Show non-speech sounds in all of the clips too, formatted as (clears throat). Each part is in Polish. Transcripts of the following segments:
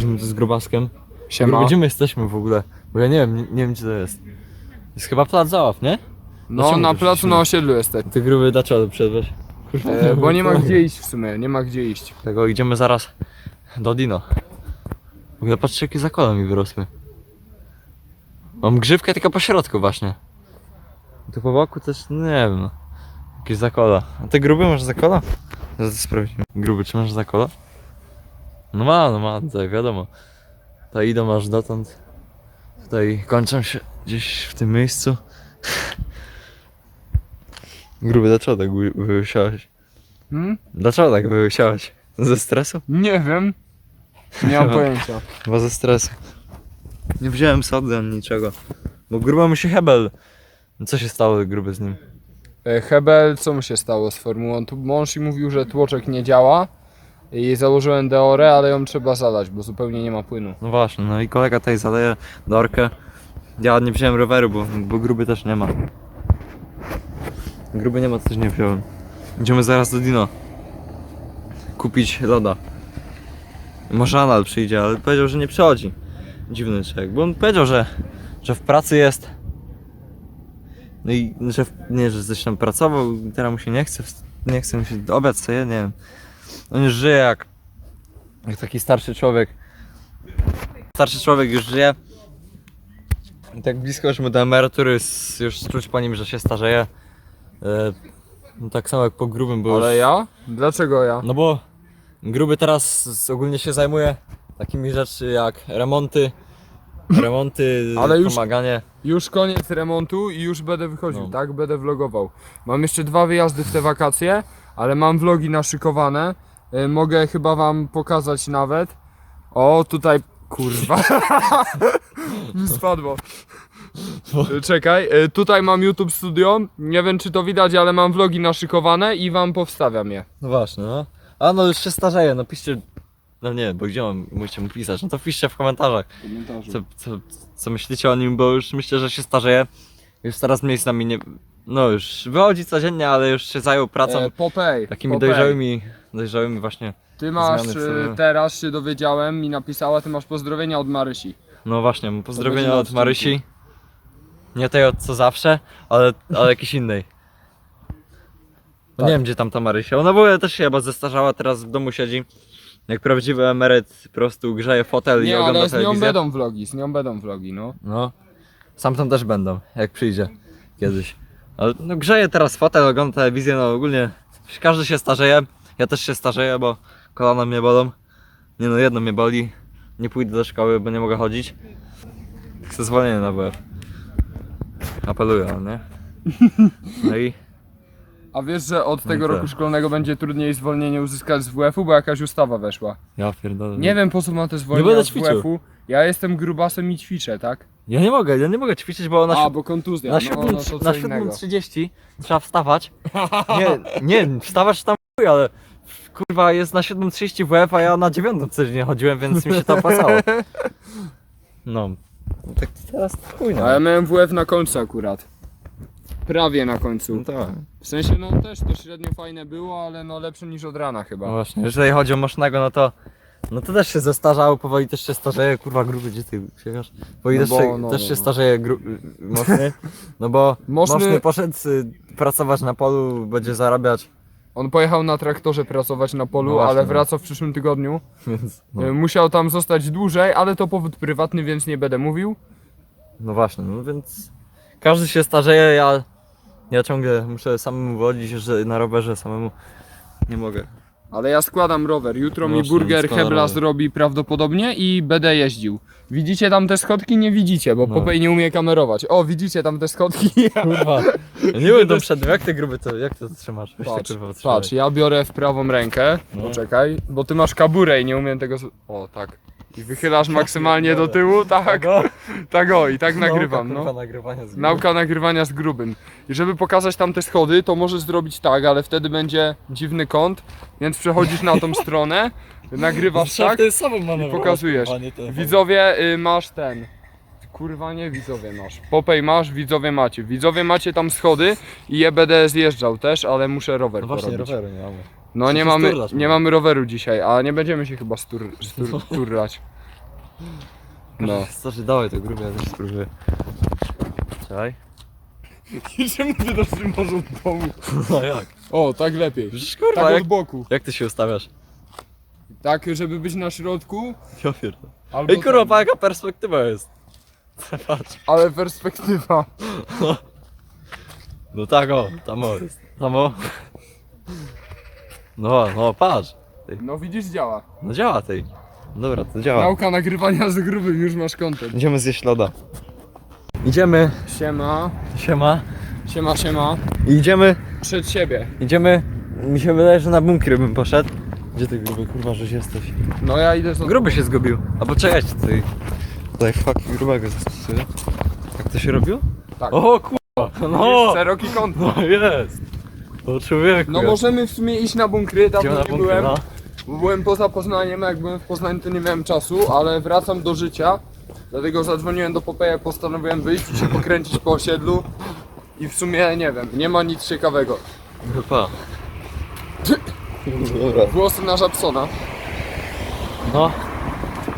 Tu z grubaskiem. Siema. Gdzie my jesteśmy w ogóle? Bo ja nie wiem, nie, nie wiem gdzie to jest. Jest chyba plac zabaw, nie? No Dlaczego na tu placu na osiedlu jesteś. Ty gruby, dlaczego? Kurwa, E, bo nie ma gdzie iść w sumie, nie ma gdzie iść. Tego idziemy zaraz do Dino. W ogóle patrzcie jakie zakola mi wyrosły. Mam grzywkę tylko po środku właśnie. Tu po boku też, nie wiem no. Jakieś zakola. A ty gruby masz zakola? Zaraz to sprawdzimy. Gruby, czy masz zakola? No ma, no ma, tutaj wiadomo. To idą aż dotąd. Tutaj kończą się gdzieś w tym miejscu. (laughs) Gruby, dlaczego tak wy- wyłysiałeś? Hmm? Dlaczego tak wyłysiałeś? Ze stresu? Nie wiem. Nie mam (laughs) pojęcia. Chyba ze stresu. Nie wziąłem sody ani niczego. Bo grubo mu się hebel. No Co się stało gruby z nim? E, Hebel, co mu się stało z formułą? Tu mąż i mówił, że tłoczek nie działa. I założyłem deorę, ale ją trzeba zalać, bo zupełnie nie ma płynu. No właśnie, no i kolega tutaj zaleje dorkę. Ja nie wziąłem roweru, bo, bo gruby też nie ma. Gruby nie ma, też nie wziąłem. Idziemy zaraz do Dino. Kupić loda. Może Anal przyjdzie, ale powiedział, że nie przychodzi. Dziwny człowiek, bo on powiedział, że, że w pracy jest. No i że nie, że coś tam pracował, teraz mu się nie chce, nie chce mu się obiad sobie, nie wiem. On już żyje jak, jak taki starszy człowiek. Starszy człowiek już żyje. I tak blisko już mu do emerytury, s- już czuć po nim, że się starzeje. E, no tak samo jak po grubym, bo Ale już, ja? Dlaczego ja? No bo gruby teraz ogólnie się zajmuje takimi rzeczy jak remonty, remonty, (clears throat) Ale już- pomaganie. Już koniec remontu i już będę wychodził, No. tak? Będę vlogował. Mam jeszcze dwa wyjazdy w te wakacje, ale mam vlogi naszykowane. E, Mogę chyba wam pokazać nawet. O, tutaj. Kurwa. (laughs) Mi spadło. E, Czekaj, e, tutaj mam YouTube Studio. Nie wiem czy to widać, ale mam vlogi naszykowane i wam powstawiam je. No właśnie, no. A no już się starzeje, no piszcie. No nie, bo gdzie mam, musicie mu pisać? No to piszcie w komentarzach. co, co, co myślicie o nim, bo już myślę, że się starzeje. Już coraz mniej z nami nie. No już wychodzi codziennie, ale już się zajął pracą E, Popej. takimi Popej. dojrzałymi, dojrzałymi właśnie. Ty masz, zmiany w e, sobie. teraz się dowiedziałem, mi napisała, ty masz pozdrowienia od Marysi. No właśnie, będzie pozdrowienia od odcinku. Marysi. Nie tej od co zawsze, ale, ale jakiejś innej. No Tak. Nie wiem gdzie tam ta Marysia. Ona w ogóle też się chyba zestarzała, teraz w domu siedzi. Jak prawdziwy emeryt po prostu grzeje fotel i Nie, ogląda ale z nią telewizję. będą vlogi, z nią będą vlogi, no. No. Sam tam też będą, jak przyjdzie kiedyś. Ale no grzeje teraz fotel, ogląda telewizję, no ogólnie każdy się starzeje. Ja też się starzeję, bo kolana mnie bolą. Nie no, jedno mnie boli. Nie pójdę do szkoły, bo nie mogę chodzić. Chcę zwolnienie na WF. Apeluję, ale nie? No i A wiesz, że od No i tego roku szkolnego będzie trudniej zwolnienie uzyskać z WF-u, bo jakaś ustawa weszła. ja pierdolę. Nie wiem po co ma te zwolnienia będę z ćwiczył. WF-u. Ja jestem grubasem i ćwiczę, tak? Ja nie mogę, ja nie mogę ćwiczyć, bo na, A, siód- bo kontuzja. na no, no, to 7.30 co na innego. 7.30 trzeba wstawać. Nie, nie, wstawać tam chuj, ale kurwa jest na 7.30 WF, a ja na 9 codziennie chodziłem, więc mi się to opłacało. No. Tak teraz chuj no. A ja miałem WF na końcu akurat. Prawie na końcu. No tak. W sensie, no też to średnio fajne było, ale no lepsze niż od rana No chyba. właśnie, jeżeli chodzi o Mosznego, no to no to też się zestarzało, powoli też się starzeje, kurwa gruby, gdzie ty biegasz? Powoli No też, bo, się, no, też no, się no. starzeje gru, mocny, no bo Moszny- Moszny poszedł y, pracować na polu, będzie zarabiać, On pojechał na traktorze pracować na polu, No właśnie, ale no. wraca w przyszłym tygodniu. (laughs) więc no. Y, Musiał tam zostać dłużej, ale to powód prywatny, więc nie będę mówił. No właśnie, no więc każdy się starzeje, ja, ja ciągle muszę samemu wodzić, że na rowerze samemu nie mogę. Ale ja składam rower. Jutro mi Właśnie, burger składa Hebla rower. zrobi prawdopodobnie i będę jeździł. Widzicie tam te schodki? Nie widzicie, bo No. Popej nie umie kamerować. O, widzicie tam te schodki? (laughs) Kurwa, ja nie wiem, to przed jak ty gruby, to jak to trzymasz? Weź Patrz, to, kurwa, trzymaj. patrz, ja biorę w prawą rękę. No. Poczekaj, bo ty masz kaburę i nie umiem tego. z- O, tak. I wychylasz maksymalnie do tyłu, tak, No, tak o, i tak nauka, nagrywam, kurwa, no. nagrywania z Nauka nagrywania z grubym. I żeby pokazać tam te schody, to możesz zrobić tak, ale wtedy będzie dziwny kąt, więc przechodzisz na tą stronę, (laughs) nagrywasz tak i pokazujesz. Widzowie, y, masz ten. Kurwa nie widzowie masz. Popej masz, widzowie macie. Widzowie macie tam schody i je będę zjeżdżał też, ale muszę rower No właśnie, porobić. roweru nie mamy. No nie się mamy, sturlasz, nie no? mamy roweru dzisiaj, a nie będziemy się chyba stur, stur, turlać. No. Starczy, (laughs) dawaj to grube, ja też spróbuję. Czekaj. (laughs) I czemu ty dasz tym może od domu? (laughs) No jak? O, tak lepiej. Przecież kurwa, Tak jak, od boku. jak ty się ustawiasz? Tak, żeby być na środku. Ja pierdolę. Albo Ej kurwa, tam. pa, jaka perspektywa jest. Patrz. Ale perspektywa. No tak o, tam o jest. Tam o. No, no patrz. No widzisz, działa. No działa tej. Dobra, to działa. Nauka nagrywania z grubym, już masz kontent. Idziemy zjeść loda. Idziemy, Siema, siema. siema, siema. Idziemy, Przed siebie. idziemy. Mi się wydaje, że na bunkier bym poszedł. Gdzie ty gruby, kurwa, żeś jesteś? No ja idę za... Gruby się zgubił. A poczekajcie tutaj. Tutaj fuck grubego zastosuję. Jak to się robiło? Tak. O kurwa, no! Szeroki kąt. No jest! O człowieku. No możemy w sumie iść na bunkry, Idziemy na nie bunkier, byłem. no. Bo Byłem poza Poznaniem, jak byłem w Poznaniu to nie miałem czasu, ale wracam do życia. Dlatego zadzwoniłem do Popeja, postanowiłem wyjść i się pokręcić po osiedlu. I w sumie nie wiem, nie ma nic ciekawego. Chyba. Dobra. Włosy na Żabsona. No.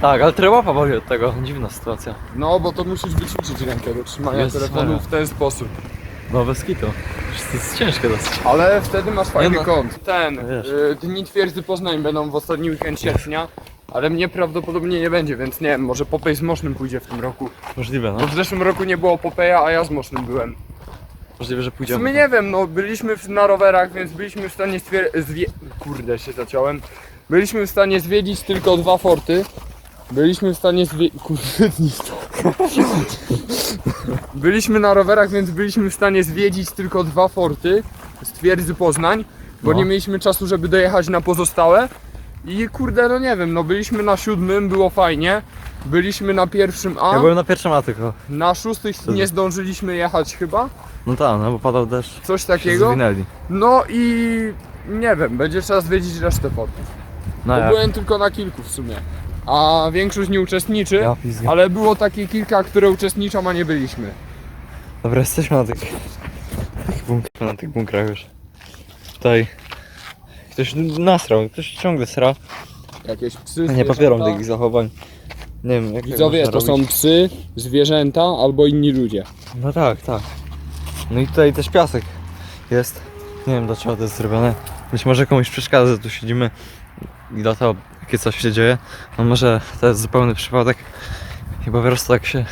Tak, ale trochę łapa boli od tego. Dziwna sytuacja. No, bo to musisz wyćwiczyć rękę do trzymania Jezus telefonu Maria. w ten sposób. No bez kitu. To jest ciężkie dosyć. Ale wtedy masz fajny no. kąt. Ten, Wiesz. y, Dni Twierdzy Poznań będą w ostatni weekend sierpnia. Ale mnie prawdopodobnie nie będzie, więc nie wiem, może Popej z Mosznym pójdzie w tym roku. Możliwe, no. Bo w zeszłym roku nie było Popeja, a ja z Mosznym byłem. Możliwe, że W pójdziemy. sumie nie wiem, no byliśmy w, na rowerach, więc byliśmy w stanie stwier- zwie... Kurde, się zaciąłem. Byliśmy w stanie zwiedzić tylko dwa forty. Byliśmy w stanie zwie... Kurde, (laughs) nic to. (laughs) Byliśmy na rowerach, więc byliśmy w stanie zwiedzić tylko dwa forty z twierdzy Poznań, bo No. nie mieliśmy czasu, żeby dojechać na pozostałe. I kurde, no nie wiem, no byliśmy na siódmym, było fajnie. Byliśmy na pierwszym A, Ja byłem na pierwszym A tylko. na szóstych nie zdążyliśmy jechać chyba, No tak, no bo padał deszcz. coś Się takiego. zwinęli. No i nie wiem, będzie trzeba zwiedzić resztę fortów. No Bo jak? byłem tylko na kilku w sumie. A większość nie uczestniczy, Ja ale było takie kilka, które uczestniczą, a nie byliśmy. Dobra, jesteśmy na tych, tych bunkrach, na tych bunkrach już. Tutaj ktoś nasrał, ktoś ciągle sra. Jakieś psy, Ja nie popieram takich zachowań. Nie wiem, jak tak Widzowie, można to są robić. psy, zwierzęta albo inni ludzie. No tak, tak. No i tutaj też piasek jest. Nie wiem dlaczego to jest zrobione. Być może komuś przeszkadza, że tu siedzimy i dlatego takie coś się dzieje. No może to jest zupełny przypadek i po prostu tak się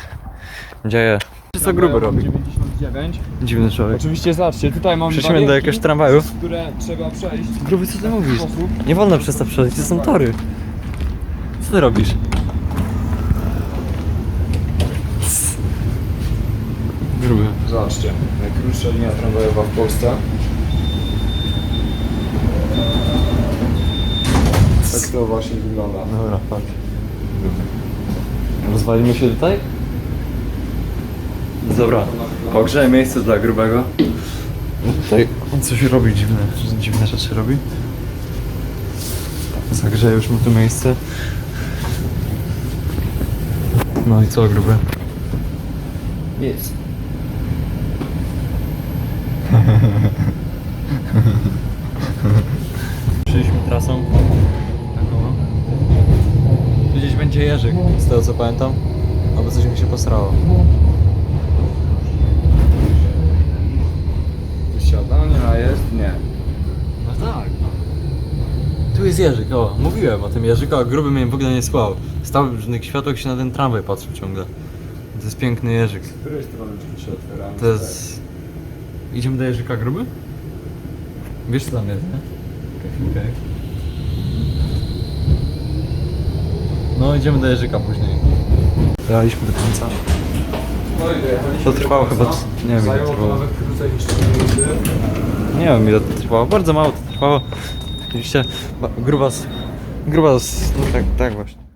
dzieje. Co gruby robi? 99. Dziwny człowiek. Oczywiście zobaczcie, tutaj mam Przyszliśmy do jakiegoś tramwaju. które trzeba przejść Gruby, co ty mówisz? Nie wolno przez to przechodzić, to są tory. Co ty robisz? Gruby. Zobaczcie, najkrótsza linia tramwajowa w Polsce. Tak to właśnie wygląda. Dobra, patrz. Rozwalimy się tutaj? Dobra, pogrzeję miejsce dla grubego. Tutaj on coś robi dziwne, dziwne rzeczy robi. Zagrzeję już mu to miejsce. No i co gruby? Jest. (laughs) Przyjdziemy trasą. Taką. Tu gdzieś będzie Jerzyk, z tego co pamiętam. Albo coś mi się posrało. Wysiadania jest? Nie. No tak. Tu jest Jerzyk, o, mówiłem o tym Jerzyku, a gruby mnie w ogóle nie słał. Stał w różnych światłach się na ten tramwaj patrzył ciągle. To jest piękny Jerzyk. Z której strony drzwi się otwierają? To jest... Idziemy do Jerzyka gruby? Wiesz co tam jest, nie? Okej. okej. Idziemy do Jerzyka później. Dojechaliśmy do końca. To trwało chyba- nie wiem, ile trwało. nawet krócej niż 4 minuty. Nie wiem ile to trwało, bardzo mało to trwało. Oczywiście ba- gruba. Gruba no tak, tak właśnie.